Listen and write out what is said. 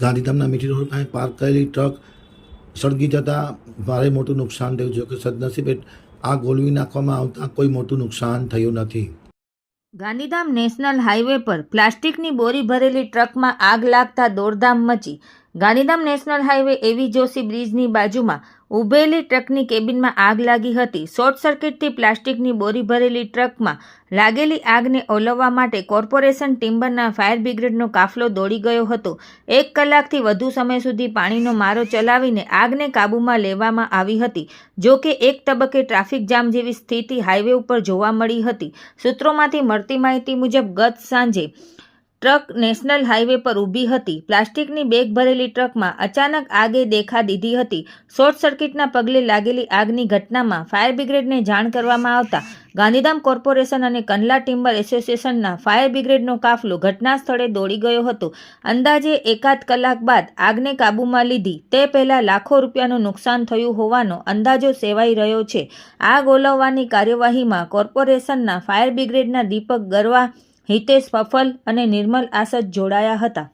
ગાંધીધામના મીઠી રોડ પાસે પાર્ક કરેલી ટ્રક સળગી જતાં ભારે મોટું નુકસાન થયું. છે કે સદનસીબે આ ગોલવી નાખવામાં આવતા કોઈ મોટું નુકસાન થયું નથી. ગાંધીધામ નેશનલ હાઈવે પર પ્લાસ્ટિકની બોરી ભરેલી ટ્રકમાં આગ લાગતા દોડધામ મચી. ગાંધીધામ નેશનલ હાઈવે એવી જોશી બ્રિજની બાજુમાં ઊભેલી ટ્રકની કેબિનમાં આગ લાગી હતી. શોર્ટ સર્કિટથી પ્લાસ્ટિકની બોરી ભરેલી ટ્રકમાં લાગેલી આગને ઓલવવા માટે કોર્પોરેશન ટિમ્બરના ફાયર બ્રિગેડનો કાફલો દોડી ગયો હતો. એક કલાકથી વધુ સમય સુધી પાણીનો મારો ચલાવીને આગને કાબૂમાં લેવામાં આવી હતી, જો કે એક તબક્કે ટ્રાફિક જામ જેવી સ્થિતિ હાઈવે ઉપર જોવા મળી હતી. સૂત્રોમાંથી મળતી માહિતી મુજબ, ગત સાંજે ટ્રક નેશનલ હાઈવે પર ઊભી હતી. પ્લાસ્ટિકની બેગ ભરેલી ટ્રકમાં અચાનક આગે દેખા દીધી હતી. શોર્ટ સર્કિટના પગલે લાગેલી આગની ઘટનામાં ફાયર બ્રિગેડને જાણ કરવામાં આવતા ગાંધીધામ કોર્પોરેશન અને કંડલા ટિમ્બર એસોસિએશનના ફાયર બ્રિગેડનો કાફલો ઘટના સ્થળે દોડી ગયો હતો. અંદાજે એકાદ કલાક બાદ આગને કાબૂમાં લીધી. તે પહેલાં લાખો રૂપિયાનું નુકસાન થયું હોવાનો અંદાજો સેવાઈ રહ્યો છે. આગ ઓલવવાની કાર્યવાહીમાં કોર્પોરેશનના ફાયર બ્રિગેડના દીપક ગરવા હિતેશ પફલ અને નિર્મલ આસદ જોડાયા હતા.